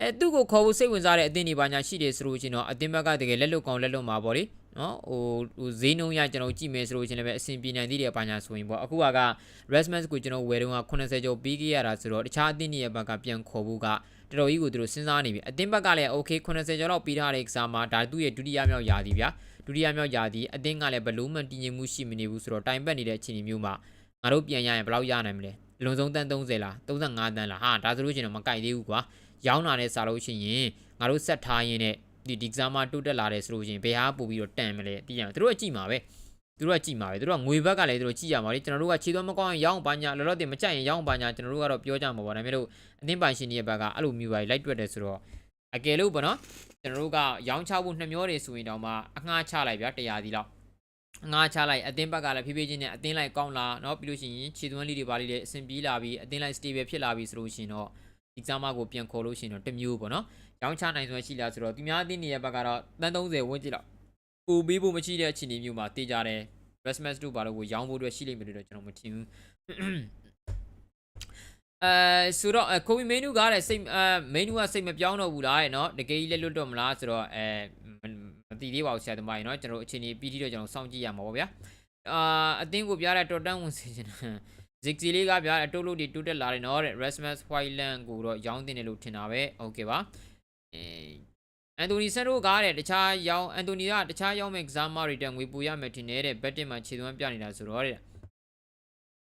A: အဲသူ့ကိုခေါ်ဖို့စိတ်ဝင်စားတဲ့အသင်းတွေပါညာရှိတယ်ဆိုလို့ရှိရင်တော့အသင်းဘက်ကတကယ်လက်လွတ်ကောင်းလက်လွတ်မှာပေါ့လေ နော်ဟိုဟိုဈေးနှုန်းရကျွန်တော်ကြည့်မယ်ဆိုလို့ရှိရင်လည်းအဆင်ပြေနိုင်သေးတယ်ပါညာဆိုရင်ပေါ့အခုက Resman ကိုကျွန်တော်ဝယ်တော့80ကျော်ပြီးခဲ့ရတာဆိုတော့တခြားအသင်းတွေရဲ့ဘက်ကပြန်ခေါ်ဖို့ကတော်တော်ကြီးကိုသူတို့စဉ်းစားနေပြီအသင်းဘက်ကလည်း okay 80ကျော်တော့ပြီးထားတဲ့ကစားမှာဒါသူ့ရဲ့ဒုတိယမြောက်ယာသည်ဗျာဒုတိယမြောက်ယာသည်အသင်းကလည်းဘလို့မှတည်ငြိမ်မှုရှိမနေဘူးဆိုတော့တိုင်ပတ်နေတဲ့အခြေအနေမျိုးမှာငါတို့ပြန်ရရင်ဘယ်လောက်ရနိုင်မလဲအလွန်ဆုံးတန်း30လား35တန်းလားဟာဒါဆိုလို့ရှိရင်တော့မကြိုက်သေးဘူးကွာရောင်းတာနဲ့စားလို့ရှိရင်ငါတို့ဆက်ထားရင်းနဲ့ ဒီဒီကစားမတိုးတက်လာတယ်ဆိုလို့ရှိရင်ဘယ်ဟာပို့ပြီးတော့တန်မလဲတည်ရမယ်သူတို့ကကြည့်မှာပဲသူတို့ကကြည့်မှာပဲသူတို့ကငွေဘက်ကလည်းသူတို့ကြည့်ရမှာလေကျွန်တော်တို့ကခြေသွမ်းမကောင်းရင်ရောင်းပါညာလောလောတင်မကြိုက်ရင်ရောင်းပါညာကျွန်တော်တို့ကတော့ပြောကြမှာပေါ့ဒါပေမဲ့လို့အသင်းပိုင်ရှင်တွေရဲ့ဘက်ကအဲ့လိုမျိုးပါလိုက်တွက်တယ်ဆိုတော့အကယ်လို့ပေါ့နော်ကျွန်တော်တို့ကရောင်းချဖို့နှမျောတယ်ဆိုရင်တော့မှအငှားချလိုက်ဗျာတရားစီလောက်အငှားချလိုက်အသင်းဘက်ကလည်းဖြည်းဖြည်းချင်းနဲ့အသင်းလိုက်ကောင်းလာเนาะပြီးလို့ရှိရင်ခြေသွမ်းလေးတွေပါလေးတွေအဆင်ပြေးလာပြီးအသင်းလိုက် stable ဖြစ်လာပြီးဆိုလို့ရှိရင်တော့ exam ကိုပြန်ခေါ်လို့ရှိရင်တော့တစ်မျိုးပေါ့နော် ရောင်းချနိုင်စွမ်းရှိလားဆိုတော့သူများအသင်းတွေရဲ့ဘက်ကတော့တန်း30ဝန်းကျင်လောက်ပူပြီးဖို့မရှိတဲ့အခြေအနေမျိုးမှာတေးကြတယ် Westmatch တို့ဘာလို့ကိုရောင်းဖို့အတွက်ရှိလိမ့်မယ်လို့တော့ကျွန်တော်မထင်ဘူးအဲဆိုတော့ကိုဗီမင်းနူကလည်းစိတ်အဲမင်းနူကစိတ်မပြောင်းတော့ဘူးလားတဲ့နော်တကယ်ကြီးလက်လွတ်တော့မလားဆိုတော့အဲမသိသေးပါဘူးဆရာသမားကြီးနော်ကျွန်တော်အခြေအနေပြီးပြီးတော့ကျွန်တော်စောင့်ကြည့်ရမှာပေါ့ဗျာအာအတင်းကိုပြတဲ့တော်တန်းဝင်စေချင်တာ zig စီလေးကပြအတိုးလို့ဒီတိုးတက်လာတယ်နော်တဲ့ Rasmus Whiteland ကိုတော့ရောင်းတင်တယ်လို့ထင်တာပဲโอเคပါ အဲအန်တိုနီဆန်တို့ကားတဲ့တခြားရောင်းအန်တိုနီကတခြားရောင်းမဲ့ကစားမတွေတက်ငွေပူရမယ်ထင်တယ်တဲ့ဘက်တစ်မှာခြေသွမ်းပြနေတာဆိုတော့တဲ့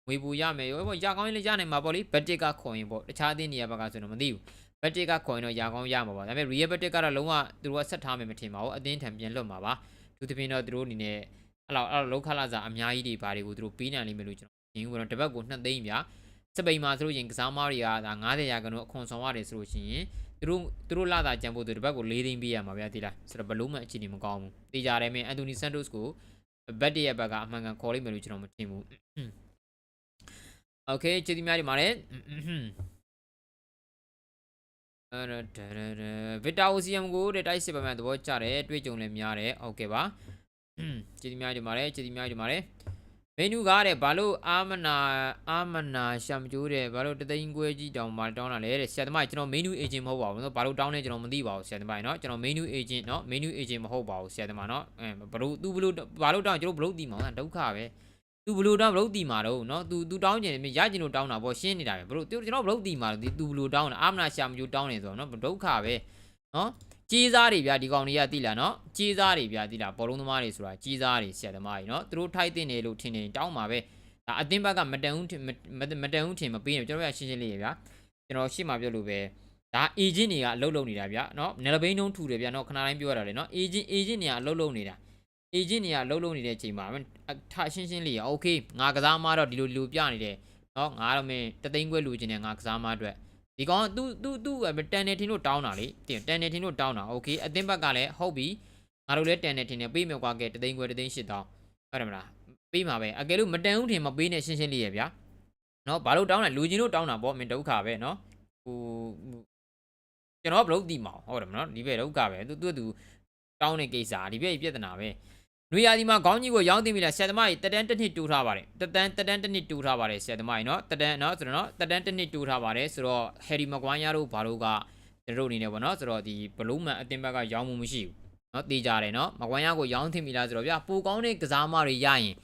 A: ငွေပူရမယ်ရောပေါ့ရကောင်းရင်လည်းရနိုင်မှာပေါ့လေဘက်တစ်ကခေါ်ရင်ပေါ့တခြားအသင်းနေရာဘက်ကဆိုတော့မသိဘူးဘက်တစ်ကခေါ်ရင်တော့ရကောင်းရမှာပါဒါပေမဲ့ real ဘက်တစ်ကတော့လုံးဝသူတို့ကဆက်ထားမယ်မထင်ပါဘူးအသင်းထံပြန်လွတ်မှာပါသူတပင်းတော့သူတို့အနေနဲ့အဲ့လောက်အဲ့လောက်လောက်ခလာစားအများကြီးတွေဘာတွေကိုသူတို့ပေးနိုင်လိမ့်မယ်လို့ကျွန်တော်ရင်းကတော့တပတ်ကို2သိန်းပြ စပိန်မှာဆိုလို့ရင်ကစားမားတွေကဒါ90ရာခိုင်နှုန်းအခွန်ဆောင်ရတယ်ဆိုလို့ရှိရင်သူတို့သူတို့လာတာကြံဖို့သူတပတ်ကို4သိန်းပေးရမှာဗျာတိလားဆိုတော့ဘလို့မှအခြေအနေမကောင်းဘူးတေးကြတယ်မင်းအန်တိုနီဆန်တိုစ်ကိုဘတ်တရဲ့ဘက်ကအမှန်ကန်ခေါ်လိုက်မယ်လို့ကျွန်တော်မထင်ဘူးโอเคကျေးဇူးများဒီမှာလည်းအဲ့ဒါဗီတာအိုစီယမ်ကိုတဲ့တိုက်စစ်ပါမှန်သဘောကျတယ်တွေ့ကြုံလည်းများတယ်โอเคပါကျေးဇူးများဒီမှာလည်းကျေးဇူးများဒီမှာလည်း မင်းနူကားတဲ့ဘာလို့အာမနာအာမနာရှမ်ကျိုးတဲ့ဘာလို့တသိန်းခွဲကြီးတောင်မှတောင်းလာလဲတဲ့ဆရာသမားကျွန်တော်မင်းနူအေဂျင့်မဟုတ်ပါဘူးနော်ဘာလို့တောင်းလဲကျွန်တော်မသိပါဘူးဆရာသမားနော်ကျွန်တော်မင်းနူအေဂျင့်နော်မင်းနူအေဂျင့်မဟုတ်ပါဘူးဆရာသမားနော်အဲဘလို့ तू ဘလို့ဘာလို့တောင်းကျွန်တော်ဘလို့တီမောင်ဒုက္ခပဲ तू ဘလို့တောင်းဘလို့တီမှာတော့နော် तू तू တောင်းကျင်တယ်ရကျင်လို့တောင်းတာပေါ့ရှင်းနေတာပဲဘလို့ကျွန်တော်ဘလို့တီမှာတော့ तू ဘလို့တောင်းတာအာမနာရှမ်ကျိုးတောင်းနေဆိုတော့နော်ဒုက္ခပဲနော် ကြီးစားတွေဗျာဒီကောင်တွေကတိလာနော်ကြီးစားတွေဗျာတိလာဘောလုံးသမားတွေဆိုတာကြီးစားတွေဆရာသမားတွေနော်သူတို့ထိုက်တင်တယ်လို့ထင်နေတောင်းပါပဲဒါအတင်းဘက်ကမတန်ဦးမတန်ဦးထင်မပေးနေကျွန်တော်ရရှင်းရှင်းလေးရဗျာကျွန်တော်ရှေ့မှာပြောလို့ပဲဒါ agent တွေကအလုပ်လုပ်နေတာဗျာနော်နယ်ဘိန်းနှုံးထူတယ်ဗျာနော်ခဏတိုင်းပြောရတာလေနော် agent agent တွေကအလုပ်လုပ်နေတာ agent တွေကအလုပ်လုပ်နေတဲ့အချိန်မှာထရှင်းရှင်းလေးရ okay ငါကစားမတော့ဒီလိုဒီလိုပြနေတယ်နော်ငါတော့မင်းတသိန်းခွဲလူချင်းတယ်ငါကစားမအတွက် ဒီကောင်သူသူသူတန်နေထင်းတို့တောင်းတာလေတင်တန်နေထင်းတို့တောင်းတာโอเคအသင်းဘက်ကလည်းဟုတ်ပြီငါတို့လည်းတန်နေထင်းနေပေးမြောက်ကွာကဲတသိန်းခွဲတသိန်းရှစ်တောင်းဟုတ်တယ်မလားပေးမှာပဲအကယ်လို့မတန်ဦးထင်မပေးနဲ့ရှင်းရှင်းလေးရဗျာနော်ဘာလို့တောင်းလဲလူချင်းတို့တောင်းတာပေါ့မင်းဒုက္ခပဲနော်ဟိုကျွန်တော်ဘလို့တီးမအောင်ဟုတ်တယ်မနော်ဒီဘက်ဒုက္ခပဲသူသူသူတောင်းတဲ့ကိစ္စဒီဘက်ပြဿနာပဲ နွေရာသီမှာခေါင်းကြီးကိုရောင်းသိပြီလားဆရာသမားကြီးတတန်းတစ်နှစ်တူထားပါတယ်တတန်းတတန်းတစ်နှစ်တူထားပါတယ်ဆရာသမားကြီးနော်တတန်းနော်ဆိုတော့နော်တတန်းတစ်နှစ်တူထားပါတယ်ဆိုတော့ဟယ်ရီမကွိုင်းယားတို့ဘာလို့ကကျွန်တော်အနေနဲ့ပေါ့နော်ဆိုတော့ဒီဘလူးမန်အသင်းဘက်ကရောင်းမှုမရှိဘူးနော်တေးကြတယ်နော်မကွိုင်းယားကိုရောင်းသိပြီလားဆိုတော့ဗျာပူကောင်းတဲ့ကစားမတွေရရင်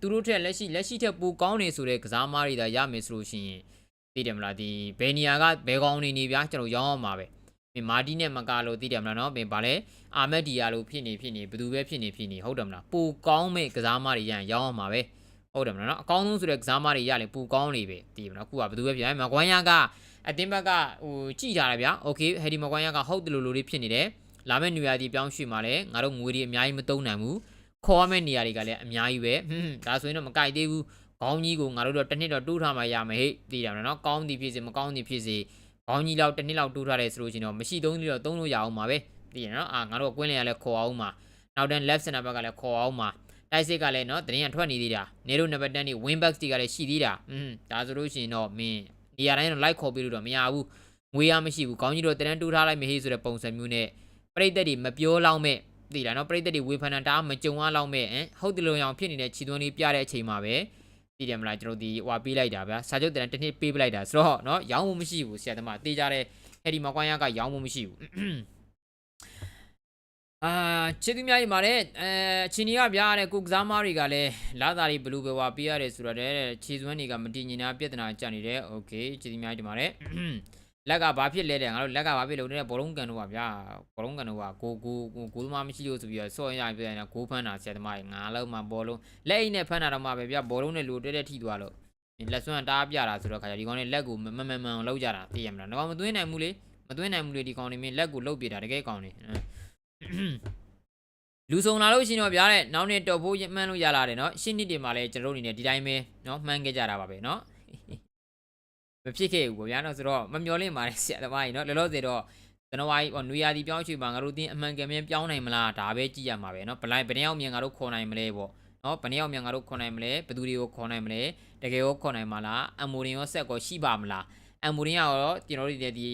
A: သူတို့ထက်လက်ရှိလက်ရှိထက်ပူကောင်းနေဆိုတဲ့ကစားမတွေဒါရမယ်ဆိုလို့ရှိရင်သိတယ်မလားဒီဘယ်နေရာကဘယ်ကောင်းနေနေဗျာကျွန်တော်ရောင်းအောင်ပါပဲ င်းမာတီနဲ့မကာလို့သိတယ်မလားเนาะမင်းဗာလဲအာမက်ဒီယာလို့ဖြစ်နေဖြစ်နေဘယ်သူပဲဖြစ်နေဖြစ်နေဟုတ်တယ်မလားပူကောင်းမဲ့ကစားမတွေရရင်ရောင်းအောင်ပါပဲဟုတ်တယ်မလားเนาะအကောင်းဆုံးဆိုတဲ့ကစားမတွေရရင်ပူကောင်းနေပဲသိတယ်မလားအခုကဘယ်သူပဲဖြစ်မကွမ်ရကအတင်းဘက်ကဟိုကြည်ထားတယ်ဗျာโอเคဟယ်ဒီမကွမ်ရကဟုတ်တယ်လို့လို့လေးဖြစ်နေတယ် လာမယ့်နေရာဒီပြောင်းရွှေ့มาလဲငါတို့ငွေတွေအများကြီးမသုံးနိုင်ဘူးခေါ်ရမယ့်နေရာတွေကလည်းအများကြီးပဲဟွန်းဒါဆိုရင်တော့မကြိုက်သေးဘူးခေါင်းကြီးကိုငါတို့တော့တစ်နှစ်တော့တိုးထားမှရမယ်ဟဲ့သိတယ်မလားနော်ကောင်းသည်ဖြစ်စေမကောင်းသည်ဖြစ်စေ ခေါင်းကြီးလောက်တစ်နှစ်လောက်တိုးထားတယ်ဆိုလို့ရှိရင်တော့မရှိသုံးသေးတော့သုံးလို့ရအောင်ပါပဲသိရနော်အာငါတို့ကွင်းလင်ကလည်းခေါ်အောင်ပါနောက်တန်း left center back ကလည်းခေါ်အောင်ပါတိုက်စစ်ကလည်းနော်တရင်ကထွက်နေသေးတာနေတို့နံပါတ်10နေ wing back တွေကလည်းရှိသေးတာဟွန်းဒါဆိုလို့ရှိရင်တော့မင်းနေရာတိုင်းတော့ like ခေါ်ပြီးလို့တော့မရဘူးငွေရမရှိဘူးခေါင်းကြီးတော့တန်းတိုးထားလိုက်မယ်ဟေးဆိုတဲ့ပုံစံမျိုးနဲ့ပရိသတ်တွေမပြောလောက်မဲ့သိလားနော်ပရိသတ်တွေဝေဖန်တာတအားမကြုံအားလောက်မဲ့ဟမ်ဟုတ်တယ်လို့အောင်ဖြစ်နေတဲ့ခြေသွန်းလေးပြတဲ့အချိန်မှာပဲ သိတယ်မလားကျွန်တော်ဒီဟွာပေးလိုက်တာဗျာစာချုပ်တန်တစ်နှစ်ပေးပလိုက်တာဆိုတော့နော်ရောင်းမှုမရှိဘူးဆရာသမားတေးကြတဲ့ဟယ်ဒီမကွိုင်းရကရောင်းမှုမရှိဘူးအာချစ်သူများကြီးပါတယ်အဲအချင်းကြီးကဗျာတဲ့ကိုကစားမားတွေကလည်းလာသားတွေဘလူးပဲဝါပေးရတယ်ဆိုတော့တဲ့ခြေစွမ်းတွေကမတည်ငြိမ်တာပြဿနာကြနေတယ်โอเคချစ်သူများကြီးဒီပါတယ် လက်ကဘာဖြစ်လဲတဲ့ငါတို့လက်ကဘာဖြစ်လို့တဲ့ဘောလုံးကန်တော့ဗျာဘောလုံးကန်တော့ကိုကိုကိုကိုသမားမရှိလို့ဆိုပြီးတော့စော့ရပြနေတာကိုဖမ်းတာဆရာသမားငါလုံးမှာဘောလုံးလက်အိတ်နဲ့ဖမ်းတာတော့မှပဲဗျာဘောလုံးနဲ့လူတက်တက်ထိသွားလို့လက်စွမ်းတားပြတာဆိုတော့ခါကျဒီကောင်လေးလက်ကိုမမမမလောက်ကြတာသိရမလားတော့မသွင်းနိုင်ဘူးလေမသွင်းနိုင်ဘူးလေဒီကောင်လေးမင်းလက်ကိုလှုပ်ပြတာတကယ်ကောင်လေးလူစုံလာလို့ရှိရင်တော့ဗျာတဲ့နောက်နေ့တော့ဖို့မှန်းလို့ရလာတယ်နော်ရှင်းနှစ်တွေမှာလည်းကျွန်တော်တို့အနေနဲ့ဒီတိုင်းပဲနော်မှန်းခဲ့ကြတာပါပဲနော် မဖြစ်ခဲ့ဘူးပေါ့ဗျာနော်ဆိုတော့မမျောလင့်ပါနဲ့ဆရာသမားကြီးနော်လောလောဆယ်တော့ဇန်နဝါရီဟိုနွေရာသီပြောင်းရွှေ့မှာငါတို့တင်းအမှန်ကန်မြန်ပြောင်းနိုင်မလားဒါပဲကြည့်ရမှာပဲနော်ဘလိုက်ဘယ်နှယောက်မြန်ငါတို့ခေါ်နိုင်မလဲပေါ့နော်ဘယ်နှယောက်မြန်ငါတို့ခေါ်နိုင်မလဲဘယ်သူတွေကိုခေါ်နိုင်မလဲတကယ်ရောခေါ်နိုင်မှာလားအမိုရင်ရောဆက်ကောရှိပါမလားအမိုရင်ရောကျွန်တော်တို့ဒီဒီ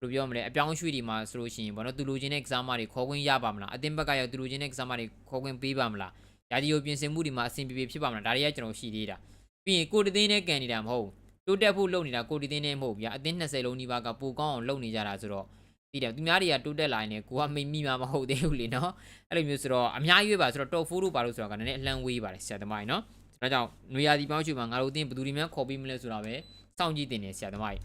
A: ဘယ်လိုပြောမလဲအပြောင်းရွှေ့ဒီမှာဆိုလို့ရှိရင်ပေါ့နော်သူလူချင်းတဲ့ကစားမတွေခေါ်ခွင့်ရပါမလားအတင်းဘက်ကရောသူလူချင်းတဲ့ကစားမတွေခေါ်ခွင့်ပေးပါမလားရာဒီယိုပြင်ဆင်မှုဒီမှာအဆင်ပြေပြေဖြစ်ပါမလားဒါတွေကကျွန်တော်ရှိသေးတာပြီးရင်ကိုတသိန်းနဲ့ကန်နေတာမဟုတ်ဘူး တိုးတက်ဖို့လုပ်နေတာကိုတီတင်းနဲ့မဟုတ်ဘူးဗျာအသင်း20လုံးနီးပါးကပိုကောင်းအောင်လုပ်နေကြတာဆိုတော့တည်တယ်သူများတွေကတိုးတက်လာရင်လည်းကိုကမိမိမှာမဟုတ်သေးဘူးလေနော်အဲ့လိုမျိုးဆိုတော့အများကြီးပဲပါဆိုတော့ top 4လို့ပါလို့ဆိုတော့ကလည်းအလန့်ဝေးပါတယ်ဆရာသမားကြီးနော်ဒါကြောင့်နွေရာသီပေါင်းချူမှာငါတို့အသင်းဘယ်သူတွေမှခေါ်ပြီးမလဲဆိုတော့ပဲစောင့်ကြည့်တင်နေဆရာသမားကြီး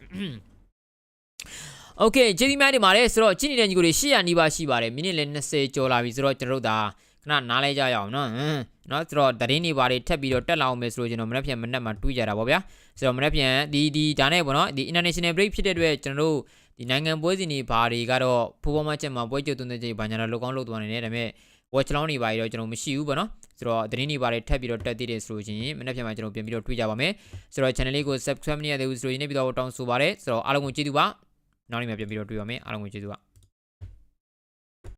A: โอเคကျေးဇူးများတင်ပါတယ်ဆိုတော့ကြည့်နေတဲ့ညီကိုတွေ800နီးပါးရှိပါတယ်မိနစ်လည်း20ကျော်လာပြီဆိုတော့ကျွန်တော်တို့ဒါ ခဏနားလဲကြရအောင်နော်ဟမ်နော်ဆိုတော့တရင်တွေဘာတွေထက်ပြီးတော့တက်လာအောင်မယ်ဆိုလို့ကျွန်တော်မနေ့ပြန်မနေ့မှတွေးကြတာပေါ့ဗျာဆိုတော့မနေ့ပြန်ဒီဒီဒါနဲ့ပေါ့နော်ဒီ international break ဖြစ်တဲ့အတွက်ကျွန်တော်တို့ဒီနိုင်ငံပွဲစဉ်တွေဘာတွေကတော့ဖိုးပေါ်မှချက်မှာပွဲကြုံသွင်းတဲ့ချိန်ဘာညာတော့လောက်ကောင်းလောက်သွားနေတယ်ဒါပေမဲ့ watch လောင်းတွေဘာတွေတော့ကျွန်တော်မရှိဘူးပေါ့နော်ဆိုတော့သတင်းတွေဘာတွေထပ်ပြီးတော့တက်သေးတယ်ဆိုလို့ရှိရင်မနေ့ပြန်မှာကျွန်တော်ပြန်ပြီးတော့တွေးကြပါမယ်ဆိုတော့ channel လေးကို subscribe မလုပ်ရသေးဘူးဆိုလို့ရင်းနေပြီးတော့တောင်းဆိုပါရစေဆိုတော့အားလုံးကိုကျေးဇူးပါနောက်နေ့မှပြန်ပြီးတော့တွေ့ပါမယ်အားလုံးကိုကျေးဇူးပါ